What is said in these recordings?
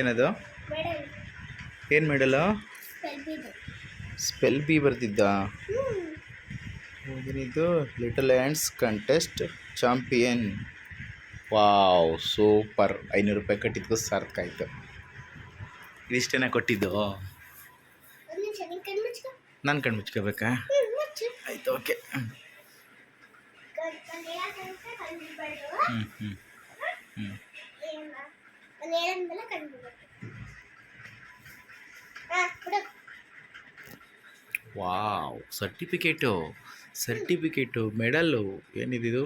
ಏನದು? ಏನು medal? Spell bee ಬರ್ತಿದ್ದ ಇದು little hands contest champion wow super ಐನೂರು ರೂಪಾಯಿ ಕಟ್ಟಿದ್ದು ಸಾರ್ಥಕ ಆಯಿತು. ಇದಿಷ್ಟೇನ ಕೊಟ್ಟಿದ್ದು? ನಿನ್ ಕಣ್ಣು ಮುಚ್ಕೋಬೇಕಾ? ಆಯ್ತು ಓಕೆ ಹ್ಞೂ ಹ್ಞೂ ಹ್ಞೂ ವಾವ್ ಸರ್ಟಿಫಿಕೇಟು ಸರ್ಟಿಫಿಕೇಟು ಮೆಡಲ್ಲು ಏನಿದಿದು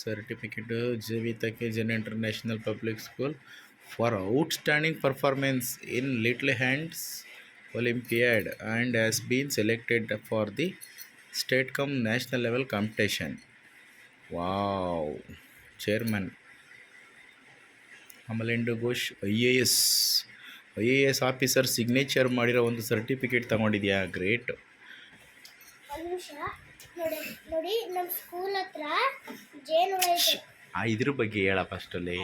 ಸರ್ಟಿಫಿಕೇಟು ಜೀವಿತಕ್ಕೆ ಜನ international public school for outstanding performance in little hands olympiad and has been selected for the state cum national level competition wow chairman Amalendu Ghosh I A S I A S officer signature ಮಾಡಿರೋ ಒಂದು certificate ತಗೊಂಡಿದ್ಯಾ? Great. ನೋಡಿ ನಮ್ಮ school ಹತ್ರ ಇದ್ರ ಬಗ್ಗೆ ಹೇಳ ಫಸ್ಟಲ್ಲಿ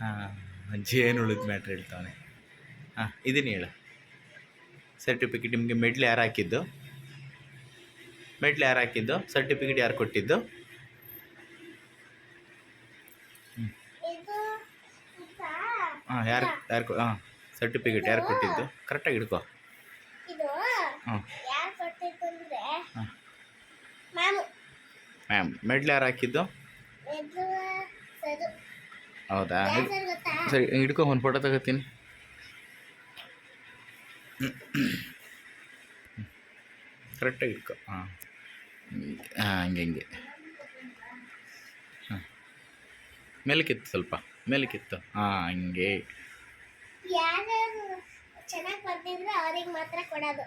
ಹಾಂ ಜೇನು ಉಳಿದ ಮ್ಯಾಟ್ರ್ ಹೇಳ್ತಾನೆ ಹಾಂ ಇದನ್ನ ಹೇಳ. ಸರ್ಟಿಫಿಕೇಟ್ ನಿಮಗೆ ಮೆಡ್ಲ್ ಯಾರು ಹಾಕಿದ್ದು? ಮೆಡ್ಲ್ ಯಾರು ಹಾಕಿದ್ದು? ಸರ್ಟಿಫಿಕೇಟ್ ಯಾರು ಕೊಟ್ಟಿದ್ದು? ಹಾಂ ಯಾರು ಯಾರು ಹಾಂ. ಸರ್ಟಿಫಿಕೇಟ್ ಯಾರು ಕೊಟ್ಟಿದ್ದು? ಕರೆಕ್ಟಾಗಿ ಹಿಡ್ಕೋ. ಇದು ಹಾಂ ಮ್ಯಾಮು. ಮೆಡ್ಲ್ ಯಾರು ಹಾಕಿದ್ದು? ಹೌದಾ? ಸರಿ ಹಿಡ್ಕೊ ಒಂದು ಫೋಟೋ ತಗೋತೀನಿ. ಕರೆಕ್ಟಾಗಿ ಹಿಡ್ಕೊ. ಹಾಂ ಹಾಂ ಹಂಗೆ ಹಂಗೆ. ಹಾಂ ಮೇಲಕ್ಕಿತ್ತು ಸ್ವಲ್ಪ. ಮೇಲಕ್ಕಿತ್ತು. ಹಾಂ ಹಂಗೆ. ಯಾರು ಚೆನ್ನಾಗಿ ಬರ್ದಿದ್ರೆ ಅವ್ರಿಗೆ ಮಾತ್ರ ಕೊಡೋದು.